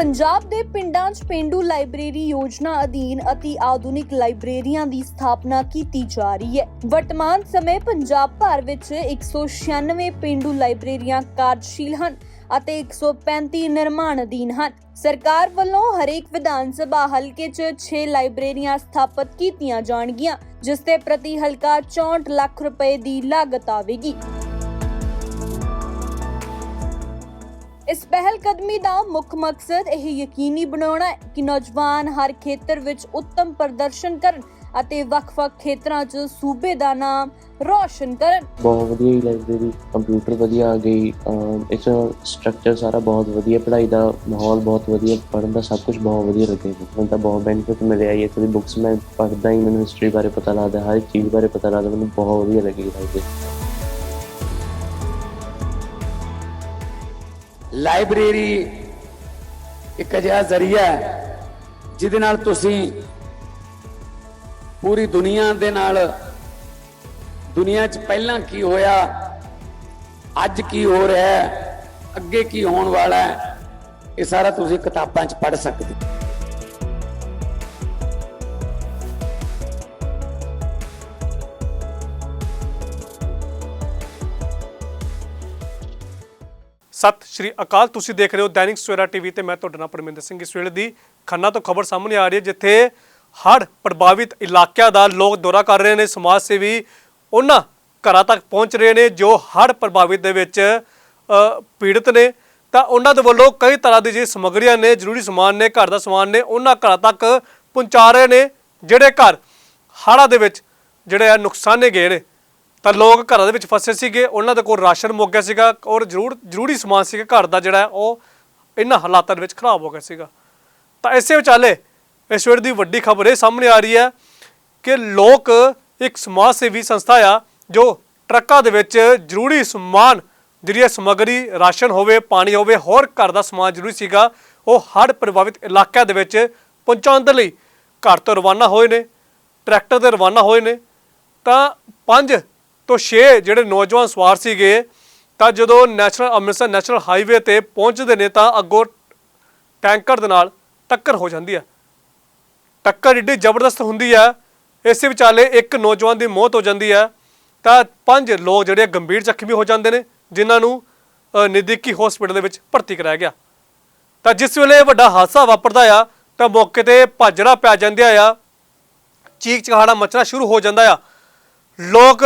ਪੰਜਾਬ ਦੇ ਪਿੰਡਾਂ 'ਚ ਪਿੰਡੂ ਲਾਇਬ੍ਰੇਰੀ ਯੋਜਨਾ ਅਧੀਨ ਅਤੀ ਆਧੁਨਿਕ ਲਾਇਬ੍ਰੇਰੀਆਂ ਦੀ ਸਥਾਪਨਾ ਕੀਤੀ ਜਾ ਰਹੀ ਹੈ। ਵਰਤਮਾਨ ਸਮੇਂ ਪੰਜਾਬ ਭਰ ਵਿੱਚ 196 ਪਿੰਡੂ ਲਾਇਬ੍ਰੇਰੀਆਂ ਕਾਰਜਸ਼ੀਲ ਹਨ ਅਤੇ 135 ਨਿਰਮਾਣ ਅਧੀਨ ਹਨ। ਸਰਕਾਰ ਵੱਲੋਂ ਹਰੇਕ ਵਿਧਾਨ ਸਭਾ ਹਲਕੇ 'ਚ 6 ਲਾਇਬ੍ਰੇਰੀਆਂ ਸਥਾਪਿਤ ਕੀਤੀਆਂ ਜਾਣਗੀਆਂ, ਜਿਸ ਤੇ ਪ੍ਰਤੀ ਹਲਕਾ 64 ਲੱਖ ਰੁਪਏ ਦੀ ਲਾਗਤ ਆਵੇਗੀ। ਇਸ ਪਹਿਲ ਕਦਮੀ ਦਾ ਮੁੱਖ ਮਕਸਦ ਇਹ ਯਕੀਨੀ ਬਣਾਉਣਾ ਹੈ ਕਿ ਨੌਜਵਾਨ ਹਰ ਖੇਤਰ ਵਿੱਚ ਉੱਤਮ ਪ੍ਰਦਰਸ਼ਨ ਕਰਨ ਅਤੇ ਵੱਖ-ਵੱਖ ਖੇਤਰਾਂ 'ਚ ਸੂਬੇ ਦਾ ਨਾਮ ਰੌਸ਼ਨ ਕਰਨ। ਬਹੁਤ ਵਧੀਆ ਹੀ ਲਾਇਬ੍ਰੇਰੀ ਕੰਪਿਊਟਰ ਵਧੀਆ ਆ ਗਈ ਇਸ ਸਟਰਕਚਰ ਸਾਰਾ ਬਹੁਤ ਵਧੀਆ, ਪੜ੍ਹਾਈ ਦਾ ਮਾਹੌਲ ਬਹੁਤ ਵਧੀਆ, ਪੜ੍ਹਨ ਦਾ ਸਭ ਕੁਝ ਬਹੁਤ ਵਧੀਆ ਲੱਗਿਆ ਮੈਨੂੰ ਤਾਂ ਬਹੁਤ ਬੈਨੀਫਿਟ ਮਿਲਿਆ ਜੀ, ਇੱਥੋਂ ਬੁੱਕਸ ਮੈਂ ਪੜ੍ਹਦਾ ਹੀ, ਮੈਨੂੰ ਹਿਸਟਰੀ ਬਾਰੇ ਪਤਾ ਲੱਗਦਾ, ਹਰ ਇੱਕ ਚੀਜ਼ ਬਾਰੇ ਪਤਾ ਲੱਗਦਾ, ਮੈਨੂੰ ਬਹੁਤ ਵਧੀਆ ਲੱਗੀ ਲਾਇਬ੍ਰੇਰੀ ਲਾਇਬ੍ਰੇਰੀ ਇੱਕ ਅਜਿਹਾ ਜ਼ਰੀਆ ਹੈ, ਜਿਹਦੇ ਨਾਲ ਤੁਸੀਂ ਪੂਰੀ ਦੁਨੀਆ ਦੇ ਨਾਲ ਦੁਨੀਆ 'ਚ ਪਹਿਲਾਂ ਕੀ ਹੋਇਆ, ਅੱਜ ਕੀ ਹੋ ਰਿਹਾ ਹੈ, ਅੱਗੇ ਕੀ ਹੋਣ ਵਾਲਾ ਹੈ, ਇਹ ਸਾਰਾ ਤੁਸੀਂ ਕਿਤਾਬਾਂ 'ਚ ਪੜ੍ਹ ਸਕਦੇ ਹੋ। ਸਤਿ ਸ਼੍ਰੀ ਅਕਾਲ। ਤੁਸੀਂ ਦੇਖ ਰਹੇ ਹੋ ਦੈਨਿਕ ਸਵੇਰਾ ਟੀਵੀ ਤੇ ਮੈਂ ਤੁਹਾਡਾ ਨਾਮ ਪਰਮਿੰਦਰ ਸਿੰਘ ਇਸ ਵੇਲੇ ਦੀ ਖੰਨਾ ਤੋਂ ਖਬਰ ਸਾਹਮਣੇ ਆ ਰਹੀ ਹੈ, ਜਿੱਥੇ ਹੜ੍ਹ ਪ੍ਰਭਾਵਿਤ ਇਲਾਕਿਆਂ ਦਾ ਲੋਕ ਦੌਰਾ ਕਰ ਰਹੇ ਨੇ, ਸਮਾਜ ਸੇਵੀ ਉਹਨਾਂ ਘਰਾਂ ਤੱਕ ਪਹੁੰਚ ਰਹੇ ਨੇ, ਜੋ ਹੜ੍ਹ ਪ੍ਰਭਾਵਿਤ ਦੇ ਵਿੱਚ ਪੀੜਤ ਨੇ। ਤਾਂ ਉਹਨਾਂ ਦੇ ਵੱਲੋਂ ਕਈ ਤਰ੍ਹਾਂ ਦੀ ਜਿਹੜੀ ਸਮੱਗਰੀਆਂ ਨੇ, ਜ਼ਰੂਰੀ ਸਮਾਨ ਨੇ, ਘਰ ਦਾ ਸਮਾਨ ਨੇ, ਉਹਨਾਂ ਘਰਾਂ ਤੱਕ ਪਹੁੰਚਾ ਰਹੇ ਨੇ, ਜਿਹੜੇ ਘਰ ਹੜ੍ਹਾਂ ਦੇ ਵਿੱਚ ਜਿਹੜੇ ਆ ਨੁਕਸਾਨੇ ਗਏ ਨੇ। ਤਾਂ ਲੋਕ ਘਰਾਂ ਦੇ ਵਿੱਚ ਫਸੇ ਸੀਗੇ, ਉਹਨਾਂ ਦੇ ਕੋਲ ਰਾਸ਼ਨ ਮੁੱਕ ਗਿਆ ਸੀਗਾ ਔਰ ਜ਼ਰੂਰ, ਜ਼ਰੂਰੀ ਸਮਾਨ ਸੀਗਾ, ਘਰ ਦਾ ਜਿਹੜਾ ਉਹ ਇਹਨਾਂ ਹਾਲਾਤਾਂ ਦੇ ਵਿੱਚ ਖਰਾਬ ਹੋ ਗਿਆ ਸੀਗਾ। ਤਾਂ ਇਸੇ ਵਿਚਾਲੇ ਇਸ ਵੇਲੇ ਦੀ ਵੱਡੀ ਖਬਰ ਇਹ ਸਾਹਮਣੇ ਆ ਰਹੀ ਹੈ ਕਿ ਲੋਕ ਇੱਕ ਸਮਾਜ ਸੇਵੀ ਸੰਸਥਾ ਆ, ਜੋ ਟਰੱਕਾਂ ਦੇ ਵਿੱਚ ਜ਼ਰੂਰੀ ਸਮਾਨ, ਜਿਹੜੀ ਇਹ ਸਮੱਗਰੀ, ਰਾਸ਼ਨ ਹੋਵੇ, ਪਾਣੀ ਹੋਵੇ, ਹੋਰ ਘਰ ਦਾ ਸਮਾਨ ਜ਼ਰੂਰੀ ਸੀਗਾ, ਉਹ ਹੜ੍ਹ ਪ੍ਰਭਾਵਿਤ ਇਲਾਕਿਆਂ ਦੇ ਵਿੱਚ ਪਹੁੰਚਾਉਣ ਦੇ ਲਈ ਘਰ ਤੋਂ ਰਵਾਨਾ ਹੋਏ ਨੇ, ਟਰੈਕਟਰ ਤੇ ਰਵਾਨਾ ਹੋਏ ਨੇ। ਤਾਂ ਪੰਜ ਤੋਂ 6 ਜਿਹੜੇ ਨੌਜਵਾਨ ਸਵਾਰ ਸੀਗੇ, ਤਾਂ ਜਦੋਂ ਨੈਸ਼ਨਲ ਅੰਮ੍ਰਿਤਸਰ ਨੈਸ਼ਨਲ ਹਾਈਵੇ ਤੇ ਪਹੁੰਚਦੇ ਨੇ, ਤਾਂ ਅੱਗੋਂ ਟੈਂਕਰ ਦੇ ਨਾਲ ਟੱਕਰ ਹੋ ਜਾਂਦੀ ਹੈ। ਟੱਕਰ ਏਡੀ ਜ਼ਬਰਦਸਤ ਹੁੰਦੀ ਹੈ, ਇਸੇ ਵਿਚਾਲੇ ਇੱਕ ਨੌਜਵਾਨ ਦੀ ਮੌਤ ਹੋ ਜਾਂਦੀ ਹੈ। ਤਾਂ ਪੰਜ ਲੋਕ ਜਿਹੜੇ ਗੰਭੀਰ ਜ਼ਖਮੀ ਹੋ ਜਾਂਦੇ ਨੇ, ਜਿਨ੍ਹਾਂ ਨੂੰ ਨਜ਼ਦੀਕੀ ਹਸਪੀਟਲ ਦੇ ਵਿੱਚ ਭਰਤੀ ਕਰਾਇਆ ਗਿਆ। ਤਾਂ ਜਿਸ ਵੇਲੇ ਵੱਡਾ ਹਾਦਸਾ ਵਾਪਰਦਾ ਆ, ਤਾਂ ਮੌਕੇ ਤੇ ਭਾਜੜਾ ਪੈ ਜਾਂਦੇ ਆ ਚੀਕ ਚਹਾੜਾ ਮਚਣਾ ਸ਼ੁਰੂ ਹੋ ਜਾਂਦਾ ਆ। ਲੋਕ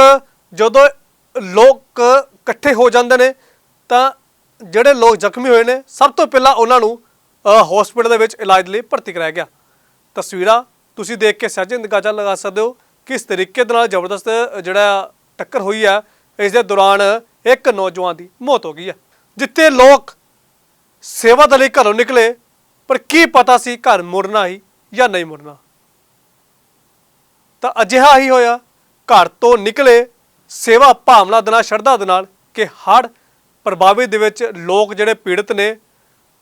ਜਦੋਂ ਲੋਕ ਇਕੱਠੇ ਹੋ ਜਾਂਦੇ ਨੇ, ਤਾਂ ਜਿਹੜੇ ਲੋਕ ਜ਼ਖਮੀ ਹੋਏ ਨੇ, ਸਭ ਤੋਂ ਪਹਿਲਾਂ ਉਹਨਾਂ ਨੂੰ ਹਸਪੀਟਲ ਦੇ ਵਿੱਚ ਇਲਾਜ ਲਈ ਭਰਤੀ ਕਰਾਇਆ ਗਿਆ। ਤਸਵੀਰਾਂ ਤੁਸੀਂ ਦੇਖ ਕੇ ਸਹਿਜ ਅੰਦਾਜ਼ਾ ਲਗਾ ਸਕਦੇ ਹੋ ਕਿਸ ਤਰੀਕੇ ਦੇ ਨਾਲ ਜ਼ਬਰਦਸਤ ਜਿਹੜਾ ਟੱਕਰ ਹੋਈ ਆ। ਇਸ ਦੇ ਦੌਰਾਨ ਇੱਕ ਨੌਜਵਾਨ ਦੀ ਮੌਤ ਹੋ ਗਈ ਹੈ ਜਿੱਥੇ ਲੋਕ ਸੇਵਾ ਦੇ ਲਈ ਘਰੋਂ ਨਿਕਲੇ, ਪਰ ਕੀ ਪਤਾ ਸੀ ਘਰ ਮੁੜਨਾ ਹੀ ਜਾਂ ਨਹੀਂ ਮੁੜਨਾ। ਤਾਂ ਅਜਿਹਾ ਹੀ ਹੋਇਆ। ਘਰ ਤੋਂ ਨਿਕਲੇ ਸੇਵਾ ਭਾਵਨਾ ਦੇ ਨਾਲ, ਸ਼ਰਧਾ ਦੇ ਨਾਲ ਕਿ ਹੜ੍ਹ ਪ੍ਰਭਾਵਿਤ ਦੇ ਵਿੱਚ ਲੋਕ ਜਿਹੜੇ ਪੀੜਤ ਨੇ,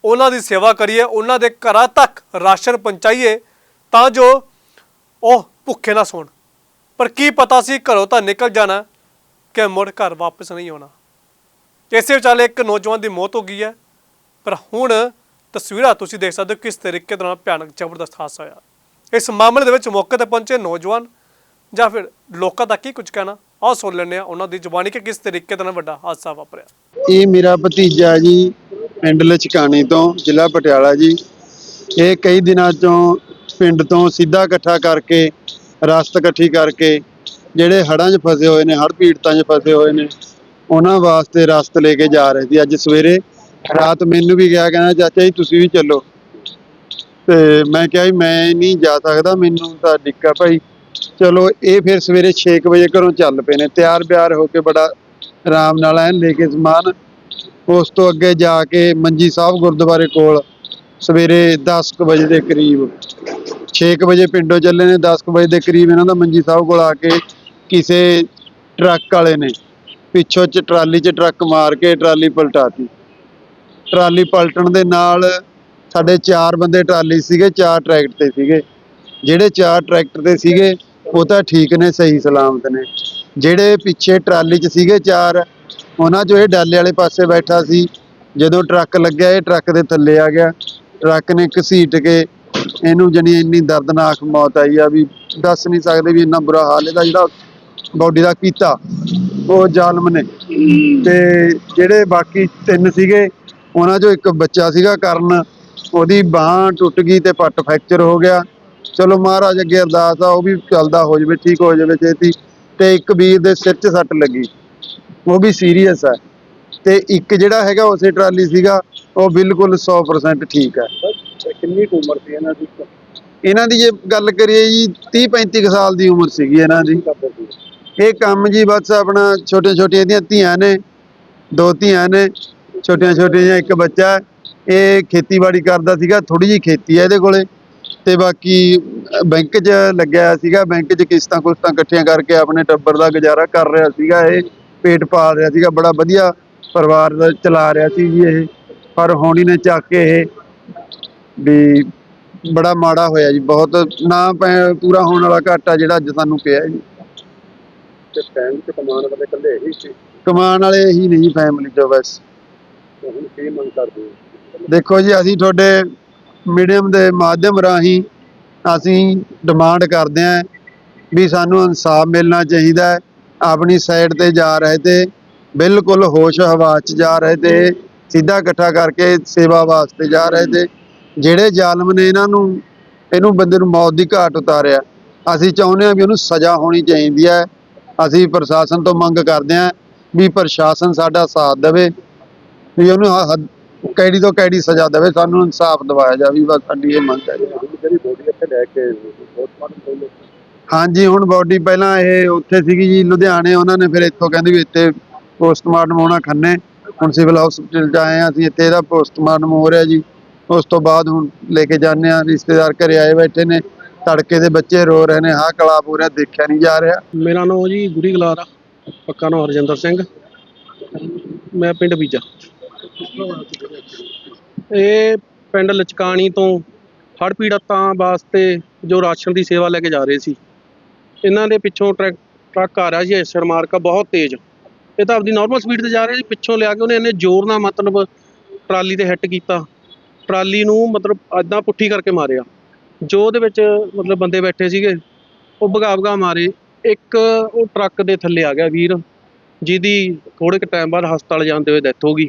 ਉਹਨਾਂ ਦੀ ਸੇਵਾ ਕਰੀਏ, ਉਹਨਾਂ ਦੇ ਘਰਾਂ ਤੱਕ ਰਾਸ਼ਨ ਪਹੁੰਚਾਈਏ ਤਾਂ ਜੋ ਉਹ ਭੁੱਖੇ ਨਾ ਸੌਣ। ਪਰ ਕੀ ਪਤਾ ਸੀ ਘਰੋਂ ਤਾਂ ਨਿਕਲ ਜਾਣਾ ਕਿ ਮੁੜ ਘਰ ਵਾਪਸ ਨਹੀਂ ਆਉਣਾ। ਇਸੇ ਵਿਚਾਲੇ ਇੱਕ ਨੌਜਵਾਨ ਦੀ ਮੌਤ ਹੋ ਗਈ ਹੈ। ਪਰ ਹੁਣ ਤਸਵੀਰਾਂ ਤੁਸੀਂ ਦੇਖ ਸਕਦੇ ਹੋ ਕਿਸ ਤਰੀਕੇ ਦੇ ਨਾਲ ਭਿਆਨਕ ਜ਼ਬਰਦਸਤ ਹਾਦਸਾ ਹੋਇਆ। ਇਸ ਮਾਮਲੇ ਦੇ ਵਿੱਚ ਮੌਕੇ ਤੇ ਪਹੁੰਚੇ ਨੌਜਵਾਨ ਜਾਂ ਫਿਰ ਲੋਕਾਂ ਦਾ ਕੀ ਕੁਝ ਕਹਿਣਾ? ਆਓ ਸੁਣ ਲੈਂਦੇ ਆ ਉਹਨਾਂ ਦੀ ਜ਼ੁਬਾਨੀ ਕਿ ਕਿਸ ਤਰੀਕੇ ਦੇ ਵੱਡਾ ਹਾਦਸਾ ਵਾਪਰਿਆ। ਇਹ ਮੇਰਾ ਭਤੀਜਾ ਜੀ ਪਿੰਡ ਲਚਕਾਣੀ ਤੋਂ, ਜ਼ਿਲ੍ਹਾ ਪਟਿਆਲਾ ਜੀ। ਇਹ ਕਈ ਦਿਨਾਂ ਤੋਂ ਪਿੰਡ ਤੋਂ ਸਿੱਧਾ ਇਕੱਠਾ ਕਰਕੇ, ਰਸਤ ਇਕੱਠੀ ਕਰਕੇ, ਜਿਹੜੇ ਹੜ੍ਹਾਂ 'ਚ ਫਸੇ ਹੋਏ ਨੇ ਹੜ ਪੀੜਤਾਂ 'ਚ ਫਸੇ ਹੋਏ ਨੇ, ਉਹਨਾਂ ਵਾਸਤੇ ਰਸਤ ਲੈ ਕੇ ਜਾ ਰਹੇ ਸੀ। ਅੱਜ ਸਵੇਰੇ ਰਾਤ ਮੈਨੂੰ ਵੀ ਗਿਆ, ਕਹਿੰਦਾ, ਚਾਚਾ ਜੀ, ਤੁਸੀਂ ਵੀ ਚੱਲੋ। ਤੇ ਮੈਂ ਕਿਹਾ ਜੀ, ਮੈਂ ਨਹੀਂ ਜਾ ਸਕਦਾ, ਮੈਨੂੰ ਤਾਂ ਡਿੱਕਾ ਭਾਈ ਚਲੋ, ਇਹ ਫਿਰ ਸਵੇਰੇ 6 ਵਜੇ ਘਰੋਂ ਚੱਲ ਪਏ ਨੇ। ਤਿਆਰ ਬਿਆਰ ਹੋ ਕੇ ਬੜਾ ਆਰਾਮ ਨਾਲ ਐਨ ਲੈ ਕੇ ਸਮਾਨ। ਉਸ ਤੋਂ ਅੱਗੇ ਜਾ ਕੇ ਮੰਜੀ ਸਾਹਿਬ ਗੁਰਦੁਆਰੇ ਕੋਲ ਸਵੇਰੇ 10 ਕੁ ਵਜੇ ਦੇ ਕਰੀਬ 6 ਕੁ ਵਜੇ ਪਿੰਡੋਂ ਚੱਲੇ ਨੇ। 10 ਕੁ ਵਜੇ ਦੇ ਕਰੀਬ ਇਹਨਾਂ ਦਾ ਮੰਜੀ ਸਾਹਿਬ ਕੋਲ ਆ ਕੇ ਕਿਸੇ ਟਰੱਕ ਵਾਲੇ ਨੇ ਪਿੱਛੋਂ ਚ ਟਰਾਲੀ 'ਚ ਟਰੱਕ ਮਾਰ ਕੇ ਟਰਾਲੀ ਪਲਟਾਤੀ। ਟਰਾਲੀ ਪਲਟਣ ਦੇ ਨਾਲ ਸਾਡੇ ਚਾਰ ਬੰਦੇ ਟਰਾਲੀ ਸੀਗੇ, ਚਾਰ ਟਰੈਕਟਰ ਤੇ ਸੀਗੇ। ਜਿਹੜੇ ਚਾਰ ਟਰੈਕਟਰ ਤੇ ਸੀਗੇ ਉਹ ਤਾਂ ਠੀਕ ਨੇ, ਸਹੀ ਸਲਾਮਤ ਨੇ। ਜਿਹੜੇ ਪਿੱਛੇ ਟਰਾਲੀ 'ਚ ਸੀਗੇ ਚਾਰ, ਉਹਨਾਂ 'ਚੋਂ ਇਹ ਡਾਲੇ ਵਾਲੇ ਪਾਸੇ ਬੈਠਾ ਸੀ। ਜਦੋਂ ਟਰੱਕ ਲੱਗਿਆ, ਇਹ ਟਰੱਕ ਦੇ ਥੱਲੇ ਆ ਗਿਆ। ਟਰੱਕ ਨੇ ਘਸੀਟ ਕੇ ਇਹਨੂੰ ਜਣੀ ਇੰਨੀ ਦਰਦਨਾਕ ਮੌਤ ਆਈ ਆ ਵੀ ਦੱਸ ਨਹੀਂ ਸਕਦੇ ਵੀ ਇੰਨਾ ਬੁਰਾ ਹਾਲ ਇਹਦਾ ਜਿਹੜਾ ਬਾਡੀ ਦਾ ਕੀਤਾ। ਉਹ ਜ਼ਾਲਮ ਨੇ। ਤੇ ਜਿਹੜੇ ਬਾਕੀ ਤਿੰਨ ਸੀਗੇ, ਉਹਨਾਂ 'ਚੋਂ ਇੱਕ ਬੱਚਾ ਸੀਗਾ ਕਰਨ। ਉਹਦੀ ਬਾਹ ਟੁੱਟ ਗਈ ਤੇ ਪੱਟ ਫ੍ਰੈਕਚਰ ਹੋ ਗਿਆ। ਚਲੋ ਮਹਾਰਾਜ ਅੱਗੇ ਅਰਦਾਸ ਆ ਉਹ ਵੀ ਚੱਲਦਾ ਹੋ ਜਾਵੇ ਠੀਕ ਹੋ ਜਾਵੇ ਛੇਤੀ। ਤੇ ਇੱਕ ਵੀਰ ਦੇ ਸਿਰ 'ਚ ਸੱਟ ਲੱਗੀ। ਉਹ ਵੀ ਸੀਰੀਅਸ ਹੈ ਤੇ ਇੱਕ ਜਿਹੜਾ ਹੈਗਾ ਉਸੇ ਟਰਾਲੀ ਸੀਗਾ ਉਹ ਬਿਲਕੁਲ 100% ਠੀਕ ਹੈ ਕਿੰਨੀ ਉਮਰ ਸੀ ਇਹਨਾਂ ਦੀ? ਇਹਨਾਂ ਦੀ ਜੇ ਗੱਲ ਕਰੀਏ ਜੀ 30 35 ਕੁ ਸਾਲ ਦੀ ਉਮਰ ਸੀਗੀ ਇਹਨਾਂ ਦੀ। ਇਹ ਕੰਮ ਜੀ ਬਸ ਆਪਣਾ ਛੋਟੇ ਛੋਟੀਆਂ ਦੀਆਂ ਧੀਆਂ ਨੇ ਦੋ ਧੀਆਂ ਨੇ ਛੋਟੀਆਂ ਛੋਟੀਆਂ ਇੱਕ ਬੱਚਾ। ਇਹ ਖੇਤੀਬਾੜੀ ਕਰਦਾ ਸੀਗਾ ਥੋੜੀ ਜੀ ਖੇਤੀ ਹੈ ਇਹਦੇ ਕੋਲੇ। ਤੇ ਬਾਕੀ ਬੈਂਕ 'ਚ ਲੱਗਿਆ ਸੀਗਾ ਬੈਂਕ 'ਚ ਕਿਸ਼ਤਾਂ ਕੁਸ਼ਤਾਂ ਇਕੱਠੀਆਂ ਕਰਕੇ ਆਪਣੇ ਟੱਬਰ ਦਾ ਗੁਜ਼ਾਰਾ ਕਰ ਰਿਹਾ ਸੀਗਾ ਇਹ ਪੇਟ ਪਾਲ ਰਿਹਾ ਸੀਗਾ ਬੜਾ ਵਧੀਆ ਪਰਿਵਾਰ ਚਲਾ ਰਿਹਾ ਸੀ ਜੀ ਇਹ ਪਰ ਹੁਣ ਹੀ ਨੇ ਚੱਕ ਕੇ ਇਹ ਵੀ ਬੜਾ ਮਾੜਾ ਹੋਇਆ ਜੀ ਬਹੁਤ ਨਾ ਪੂਰਾ ਹੋਣ ਵਾਲਾ ਘਾਟਾ ਜਿਹੜਾ ਅੱਜ ਸਾਨੂੰ ਪਿਆ ਜੀ। ਤੇ ਕਮਾਨ ਵਾਲੇ ਇਕੱਲੇ ਹੀ ਸੀ? ਕਮਾਉਣ ਵਾਲੇ ਇਹੀ ਨਹੀਂ ਫੈਮਿਲੀ ਚੋਂ ਬਸ। ਤੇ ਹੁਣ ਕੀ ਮੰਗ ਕਰਦੇ ਹੋ? ਦੇਖੋ ਜੀ ਅਸੀਂ ਤੁਹਾਡੇ ਮੀਡੀਅਮ ਦੇ ਮਾਧਿਅਮ ਰਾਹੀਂ ਅਸੀਂ ਡਿਮਾਂਡ ਕਰਦੇ ਹਾਂ ਵੀ ਸਾਨੂੰ ਇਨਸਾਫ ਮਿਲਣਾ ਚਾਹੀਦਾ ਹੈ, ਆਪਣੀ ਸਾਈਡ ਤੇ ਜਾ ਰਹੇ ਤੇ ਬਿਲਕੁਲ ਹੋਸ਼ ਹਵਾ 'ਚ ਜਾ ਰਹੇ ਤੇ ਸਿੱਧਾ ਇਕੱਠਾ ਕਰਕੇ ਸੇਵਾ ਵਾਸਤੇ ਜਾ ਰਹੇ ਤੇ ਜਿਹੜੇ ਜ਼ਾਲਮ ਨੇ ਇਹਨਾਂ ਨੂੰ, ਇਹਨੂੰ ਬੰਦੇ ਨੂੰ ਮੌਤ ਦੀ ਘਾਟ ਉਤਾਰਿਆ। ਅਸੀਂ ਚਾਹੁੰਦੇ ਹਾਂ ਵੀ ਉਹਨੂੰ ਸਜ਼ਾ ਹੋਣੀ ਚਾਹੀਦੀ ਹੈ। ਅਸੀਂ ਪ੍ਰਸ਼ਾਸਨ ਤੋਂ ਮੰਗ ਕਰਦੇ ਹਾਂ ਵੀ ਪ੍ਰਸ਼ਾਸਨ ਸਾਡਾ ਸਾਥ ਦੇਵੇ, ਵੀ ਉਹਨੂੰ ਕੈੜੀ ਤੋਂ ਕੈੜੀ ਸਜ਼ਾ ਦੇਵੇ ਸਾਨੂੰ ਇਨਸਾਫ ਦਿਵਾਇਆ ਜਾਵੇ ਬਸ ਸਾਡੀ ਇਹ ਮੰਗ ਹੈ। ਜੀ। ਹੁਣ ਜਿਹੜੀ ਬੋਡੀ ਇੱਥੇ ਲੈ ਕੇ ਪੋਸਟਮਾਰਟਮ ਕੋਲ ਹਾਂਜੀ ਹੁਣ ਬਾਡੀ ਪਹਿਲਾਂ ਇਹ ਉੱਥੇ ਸੀਗੀ ਜੀ ਲੁਧਿਆਣੇ ਉਹਨਾਂ ਨੇ ਫਿਰ ਇੱਥੋਂ ਕਹਿੰਦੇ ਵੀ ਇੱਥੇ ਪੋਸਟਮਾਰਟਮ ਹੋਣਾ ਖੰਨੇ। ਹੁਣ ਸਿਵਲ ਹਸਪੀਟਲ ਚ ਆਏ ਹਾਂ ਅਸੀਂ ਇੱਥੇ ਇਹਦਾ ਪੋਸਟਮਾਰਟਮ ਹੋ ਰਿਹਾ ਜੀ। ਉਸ ਤੋਂ ਬਾਅਦ ਹੁਣ ਲੈ ਕੇ ਜਾਂਦੇ ਆ ਰਿਸ਼ਤੇਦਾਰ ਘਰੇ ਆਏ ਬੈਠੇ ਨੇ। ਤੜਕੇ ਦੇ ਬੱਚੇ ਰੋ ਰਹੇ ਨੇ ਹਾਂ ਕਲਾ ਪੂਰਾ ਦੇਖਿਆ ਨਹੀਂ ਜਾ ਰਿਹਾ। ਮੇਰਾ ਨਾਮ ਜੀ ਗੁਰੀ ਗਲਾਰਾ ਪੱਕਾ ਨਾਮ ਹਰਜਿੰਦਰ ਸਿੰਘ। ਮੈਂ ਪਿੰਡ ਬੀਜਾ। ਇਹ ਪਿੰਡ ਲਚਕਾਣੀ ਤੋਂ ਹੜ੍ਹ ਪੀੜਤਾਂ ਵਾਸਤੇ ਜੋ ਰਾਸ਼ਨ ਦੀ ਸੇਵਾ ਲੈ ਕੇ ਜਾ ਰਹੇ ਸੀ, ਇਹਨਾਂ ਦੇ ਪਿੱਛੋਂ ਟਰੱਕ ਟਰੱਕ ਆ ਰਿਹਾ ਸੀ ਐਸਰ ਮਾਰਕਾ ਬਹੁਤ ਤੇਜ਼। ਇਹ ਤਾਂ ਆਪਦੀ ਨਾਰਮਲ ਸਪੀਡ ਤੇ ਜਾ ਰਿਹਾ ਸੀ, ਪਿੱਛੋਂ ਲਿਆ ਕੇ ਉਹਨੇ ਇਹਨੇ ਜ਼ੋਰ ਨਾਲ ਮਤਲਬ ਟਰਾਲੀ ਤੇ ਹਿੱਟ ਕੀਤਾ। ਟਰਾਲੀ ਨੂੰ ਮਤਲਬ ਐਦਾਂ ਪੁੱਠੀ ਕਰਕੇ ਮਾਰਿਆ। ਜੋ ਉਹਦੇ ਵਿੱਚ ਮਤਲਬ ਬੰਦੇ ਬੈਠੇ ਸੀਗੇ, ਉਹ ਭਗਾ ਭਗਾ ਮਾਰੇ। ਇੱਕ ਉਹ ਟਰੱਕ ਦੇ ਥੱਲੇ ਆ ਗਿਆ ਵੀਰ, ਜਿਹਦੀ ਥੋੜੇ ਕੁ ਟਾਈਮ ਬਾਅਦ ਹਸਪਤਾਲ ਜਾਂਦੇ ਹੋਏ ਡੈਥ ਹੋ ਗਈ।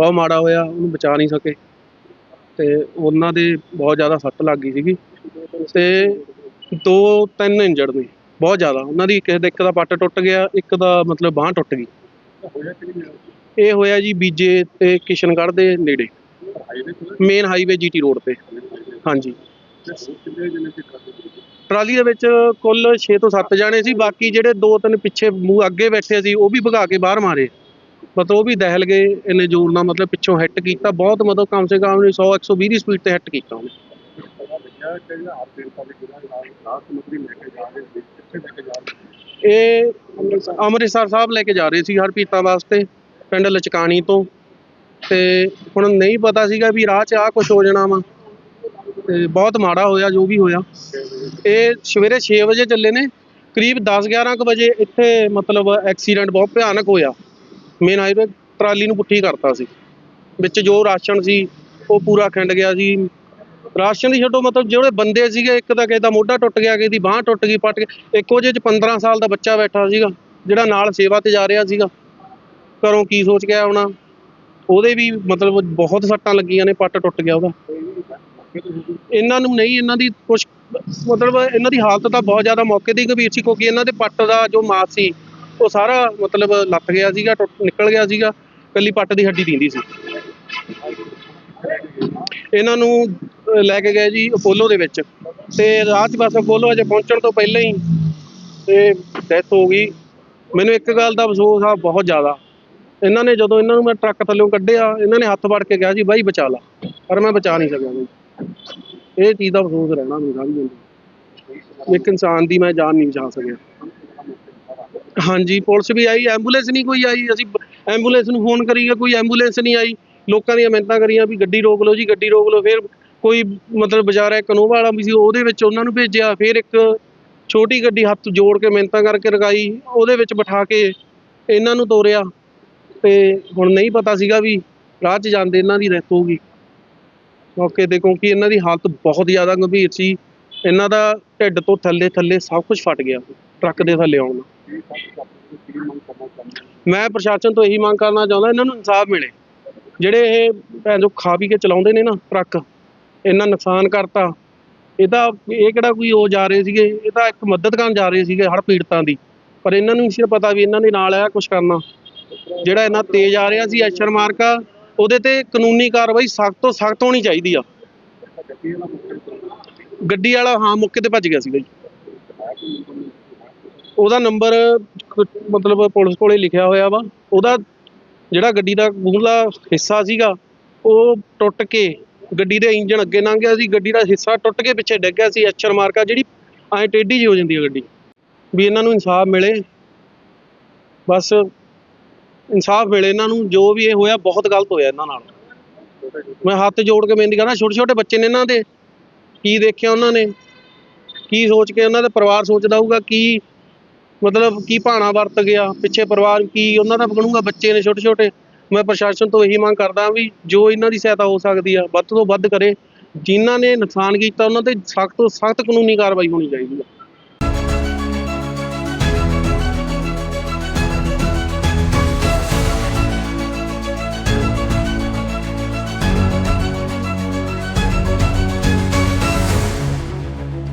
ਬਹੁਤ ਮਾੜਾ ਹੋਇਆ, ਉਹਨੂੰ ਬਚਾ ਨਹੀਂ ਸਕੇ। ਤੇ ਉਹਨਾਂ ਦੇ ਬਹੁਤ ਜ਼ਿਆਦਾ ਸੱਟ ਲੱਗ ਗਈ ਸੀਗੀ। ਤੇ ਦੋ ਤਿੰਨ ਇੰਜਰਡ ਨੇ, ਬਹੁਤ ਜ਼ਿਆਦਾ। ਉਹਨਾਂ ਦੀ ਕਿਸੇ ਦਾ, ਇੱਕ ਦਾ ਪੱਟ ਟੁੱਟ ਗਿਆ, ਇੱਕ ਦਾ ਮਤਲਬ ਬਾਂਹ ਟੁੱਟ ਗਈ। ਇਹ ਹੋਇਆ ਜੀ ਬੀਜੇ ਤੇ ਕਿਸ਼ਨਗੜ੍ਹ ਦੇ ਨੇੜੇ। ਮੇਨ ਹਾਈਵੇ ਜੀਟੀ ਰੋਡ ਤੇ। ਹਾਂਜੀ। ਟਰਾਲੀ ਦੇ ਵਿੱਚ ਕੁੱਲ 6 ਤੋਂ 7 ਜਾਣੇ ਸੀ, ਬਾਕੀ ਜਿਹੜੇ ਦੋ ਤਿੰਨ ਪਿੱਛੇ ਮੂੰਹ ਅੱਗੇ ਬੈਠੇ ਸੀ, ਉਹ ਵੀ ਭਗਾ ਕੇ ਬਾਹਰ ਮਾਰੇ। ਮਤਲਬ ਉਹ ਵੀ ਦਹਿਲ ਗਏ ਇੰਨੇ ਜ਼ੋਰ ਨਾਲ ਮਤਲਬ ਪਿੱਛੋਂ ਹਿੱਟ ਕੀਤਾ, ਬਹੁਤ ਮਤਲਬ ਕਮ ਸੇ ਕਮ 100 120 ਦੀ ਸਪੀਡ ਤੇ ਹਿੱਟ ਕੀਤਾ ਉਹਨੇ। ਇਹ ਅੰਮ੍ਰਿਤਸਰ ਸਾਹਿਬ ਲੈ ਕੇ ਜਾ ਰਹੇ ਸੀ ਹਰਪੀਤਾ ਵਾਸਤੇ, ਪਿੰਡ ਲਚਕਾਣੀ ਤੋਂ। ਤੇ ਹੁਣ ਨਹੀਂ ਪਤਾ ਸੀਗਾ ਵੀ ਰਾਹ 'ਚ ਆਹ ਕੁਝ ਹੋ ਜਾਣਾ ਵਾ। ਤੇ ਬਹੁਤ ਮਾੜਾ ਹੋਇਆ, ਜੋ ਵੀ ਹੋਇਆ। ਇਹ ਸਵੇਰੇ 6 ਵਜੇ ਚੱਲੇ ਨੇ, ਕਰੀਬ 10 11 ਕੁ ਵਜੇ ਇੱਥੇ ਮਤਲਬ ਐਕਸੀਡੈਂਟ ਬਹੁਤ ਭਿਆਨਕ ਹੋਇਆ। ਮੇਨ ਹਾਈਵੇ ਟਰਾਲੀ ਨੂੰ ਪੁੱਠੀ ਕਰਤਾ ਸੀ। ਵਿੱਚ ਜੋ ਰਾਸ਼ਨ ਸੀ, ਉਹ ਪੂਰਾ ਖਿੰਡ ਗਿਆ ਸੀ। ਰਾਸ਼ਨ ਦੀ ਛੱਡੋ, ਮਤਲਬ ਜਿਹੜੇ ਬੰਦੇ ਸੀਗੇ, ਇੱਕ ਤਾਂ ਕਿਸੇ ਦਾ ਮੋਢਾ ਟੁੱਟ ਗਿਆ, ਕਿਸੇ ਦੀ ਬਾਹ ਟੁੱਟ ਗਈ, ਪੱਟ ਗਈ ਇੱਕੋ ਜਿਹੇ ਚ 15 ਸਾਲ ਦਾ ਬੱਚਾ ਬੈਠਾ ਸੀਗਾ, ਜਿਹੜਾ ਨਾਲ ਸੇਵਾ ਤੇ ਜਾ ਰਿਹਾ ਸੀਗਾ। ਘਰੋਂ ਕੀ ਸੋਚ ਕੇ ਆਇਆ ਉਹਦੇ ਵੀ ਮਤਲਬ ਬਹੁਤ ਸੱਟਾਂ ਲੱਗੀਆਂ ਨੇ, ਪੱਟ ਟੁੱਟ ਗਿਆ ਉਹਦਾ। ਇਹਨਾਂ ਨੂੰ ਨਹੀਂ, ਇਹਨਾਂ ਦੀ ਕੁਛ, ਮਤਲਬ ਇਹਨਾਂ ਦੀ ਹਾਲਤ ਤਾਂ ਬਹੁਤ ਜ਼ਿਆਦਾ ਮੌਕੇ ਦੀ ਗੰਭੀਰ ਸੀ, ਕਿਉਂਕਿ ਇਹਨਾਂ ਦੇ ਪੱਟ ਦਾ ਜੋ ਮਾਸ ਸੀ ਉਹ ਸਾਰਾ ਮਤਲਬ ਲੱਥ ਗਿਆ ਸੀਗਾ, ਟੁੱਟ ਨਿਕਲ ਗਿਆ ਸੀਗਾ, ਕੱਲੀ ਪੱਟ ਦੀ ਹੱਡੀ ਦਿੰਦੀ ਸੀ। ਇਹਨਾਂ ਨੂੰ ਲੈ ਕੇ ਗਏ ਜੀ ਅਪੋਲੋ ਦੇ ਵਿੱਚ। ਤੇ ਰਾਹ 'ਚ ਬਸ ਅਪੋਲੋ ਅਜੇ ਪਹੁੰਚਣ ਤੋਂ ਪਹਿਲਾਂ ਹੀ ਤੇ ਡੈਥ ਹੋ ਗਈ। ਮੈਨੂੰ ਇੱਕ ਗੱਲ ਦਾ ਅਫਸੋਸ ਆ, ਬਹੁਤ ਜ਼ਿਆਦਾ। ਇਹਨਾਂ ਨੇ ਜਦੋਂ ਇਹਨਾਂ ਨੂੰ ਮੈਂ ਟਰੱਕ ਥੱਲੇੋਂ ਕੱਢਿਆ, ਇਹਨਾਂ ਨੇ ਹੱਥ ਵੜ ਕੇ ਕਿਹਾ ਜੀ, ਬਾਈ ਬਚਾ ਲਾ। ਪਰ ਮੈਂ ਬਚਾ ਨਹੀਂ ਸਕਿਆ ਬਈ। ਇਹ ਚੀਜ਼ ਦਾ ਅਫਸੋਸ ਰਹਿਣਾ ਮੈਨੂੰ ਸਾਰੀ ਇੱਕ ਇਨਸਾਨ ਦੀ ਮੈਂ ਜਾਨ ਨਹੀਂ ਬਚਾ ਸਕਿਆ। ਹਾਂਜੀ, ਪੁਲਿਸ ਵੀ ਆਈ ਐਂਬੂਲੈਂਸ ਨਹੀਂ ਕੋਈ ਆਈ। ਅਸੀਂ ਐਂਬੂਲੈਂਸ ਨੂੰ ਫੋਨ ਕਰੀਏ, ਕੋਈ ਐਂਬੂਲੈਂਸ ਨਹੀਂ ਆਈ। ਲੋਕਾਂ ਦੀਆਂ ਮਿਹਨਤਾਂ ਕਰੀਆਂ ਵੀ ਗੱਡੀ ਰੋਕ ਲਓ ਜੀ, ਗੱਡੀ ਰੋਕ ਲਓ। ਫਿਰ ਕੋਈ ਮਤਲਬ ਬਾਜ਼ਾਰ ਇੱਕ ਨੋਵਾ ਵਾਲਾ ਵੀ ਸੀ, ਉਹਦੇ ਵਿੱਚ ਉਹਨਾਂ ਨੂੰ ਭੇਜਿਆ। ਫਿਰ ਇੱਕ ਛੋਟੀ ਗੱਡੀ ਹੱਥ ਜੋੜ ਕੇ ਮਿਹਨਤਾਂ ਕਰਕੇ ਰਗਾਈ, ਉਹਦੇ ਵਿੱਚ ਬਿਠਾ ਕੇ ਇਹਨਾਂ ਨੂੰ ਤੋਰਿਆ। ਤੇ ਹੁਣ ਨਹੀਂ ਪਤਾ ਸੀਗਾ ਵੀ ਰਾਹ 'ਚ ਜਾਂਦੇ ਇਹਨਾਂ ਦੀ ਡੈਥ ਹੋਊਗੀ ਮੌਕੇ ਤੇ ਕਿਉਂਕਿ ਇਹਨਾਂ ਦੀ ਹਾਲਤ ਬਹੁਤ ਜ਼ਿਆਦਾ ਗੰਭੀਰ ਸੀ। ਇਹਨਾਂ ਦਾ ਢਿੱਡ ਤੋਂ ਥੱਲੇ ਥੱਲੇ ਸਭ ਕੁਝ ਫਟ ਗਿਆ, ਟਰੱਕ ਦੇ ਥੱਲੇ ਆਉਣ ਮੈਂ ਪ੍ਰਸ਼ਾਸਨ ਤੋਂ ਇਹੀ ਮੰਗ ਕਰਨਾ ਚਾਹੁੰਦਾ, ਇਹਨਾਂ ਨੂੰ ਇਨਸਾਫ ਮਿਲੇ। ਜਿਹੜੇ ਇਹ ਭੈਣ ਜੋ ਖਾ ਪੀ ਕੇ ਚਲਾਉਂਦੇ ਨੇ ਨਾ ਟਰੱਕ, ਇੰਨਾ ਨੁਕਸਾਨ ਕਰਤਾ। ਇਹ ਤਾਂ ਇਹ ਕਿਹੜਾ ਕੋਈ ਉਹ ਜਾ ਰਹੇ ਸੀਗੇ, ਇਹ ਤਾਂ ਇੱਕ ਮਦਦ ਕਰਨ ਜਾ ਰਹੇ ਸੀਗੇ ਹੜ੍ਹ ਪੀੜਤਾਂ ਦੀ। ਪਰ ਇਹਨਾਂ ਨੂੰ ਨਹੀਂ ਪਤਾ ਵੀ ਇਹਨਾਂ ਦੇ ਨਾਲ ਆ ਕੁਝ ਕਰਨਾ। ਜਿਹੜਾ ਇੰਨਾ ਤੇਜ਼ ਆ ਰਿਹਾ ਸੀ ਐਸ਼ਰ ਮਾਰਕਾ, ਉਹਦੇ ਤੇ ਕਾਨੂੰਨੀ ਕਾਰਵਾਈ ਸਖਤ ਤੋਂ ਸਖਤ ਹੋਣੀ ਚਾਹੀਦੀ ਆ। ਗੱਡੀ ਵਾਲਾ ਹਾਂ, ਮੌਕੇ ਤੇ ਭੱਜ ਗਿਆ ਸੀਗਾ ਜੀ। ਉਹਦਾ ਨੰਬਰ ਮਤਲਬ ਪੁਲਿਸ ਕੋਲੇ ਲਿਖਿਆ ਹੋਇਆ ਵਾ। ਉਹਦਾ ਜਿਹੜਾ ਗੱਡੀ ਦਾ ਮੂਹਰਲਾ ਹਿੱਸਾ ਸੀਗਾ, ਉਹ ਟੁੱਟ ਕੇ ਗੱਡੀ ਦੇ ਇੰਜਣ ਅੱਗੇ ਲੰਘ ਗਿਆ ਸੀ। ਗੱਡੀ ਦਾ ਹਿੱਸਾ ਟੁੱਟ ਕੇ ਪਿੱਛੇ ਡਿੱਗ ਗਿਆ ਸੀ। ਐਚਰ ਮਾਰਕਾ ਜਿਹੜੀ ਐਂ ਟੇਢੀ ਜਿਹੀ ਹੋ ਜਾਂਦੀ ਹੈ ਗੱਡੀ। ਵੀ ਇਹਨਾਂ ਨੂੰ ਇਨਸਾਫ ਮਿਲੇ। ਬਸ ਇਨਸਾਫ ਮਿਲੇ ਇਹਨਾਂ ਨੂੰ। ਜੋ ਵੀ ਇਹ ਹੋਇਆ, ਬਹੁਤ ਗਲਤ ਹੋਇਆ ਇਹਨਾਂ ਨਾਲ। ਮੈਂ ਹੱਥ ਜੋੜ ਕੇ ਬੇਨਤੀ ਕਰਦਾ ਛੋਟੇ ਛੋਟੇ ਬੱਚੇ ਨੇ ਇਹਨਾਂ ਦੇ। ਕੀ ਦੇਖਿਆ ਉਹਨਾਂ ਨੇ? ਕੀ ਸੋਚ ਕੇ ਉਹਨਾਂ ਦਾ ਪਰਿਵਾਰ ਸੋਚਦਾ ਹੋਊਗਾ ਕੀ ਮਤਲਬ ਕੀ ਭਾਣਾ ਵਰਤ ਗਿਆ, ਪਿੱਛੇ ਪਰਿਵਾਰ ਕੀ ਉਹਨਾਂ ਦਾ ਬਣੂਗਾ, ਬੱਚੇ ਨੇ ਛੋਟੇ ਛੋਟੇ। ਮੈਂ ਪ੍ਰਸ਼ਾਸਨ ਤੋਂ ਇਹੀ ਮੰਗ ਕਰਦਾ ਵੀ ਜੋ ਇਹਨਾਂ ਦੀ ਸਹਾਇਤਾ ਹੋ ਸਕਦੀ ਆ, ਵੱਧ ਤੋਂ ਵੱਧ ਕਰੇ। ਜਿਨ੍ਹਾਂ ਨੇ ਨੁਕਸਾਨ ਕੀਤਾ, ਉਹਨਾਂ ਤੇ ਸਖਤ ਤੋਂ ਸਖਤ ਕਾਨੂੰਨੀ ਕਾਰਵਾਈ ਹੋਣੀ ਚਾਹੀਦੀ ਹੈ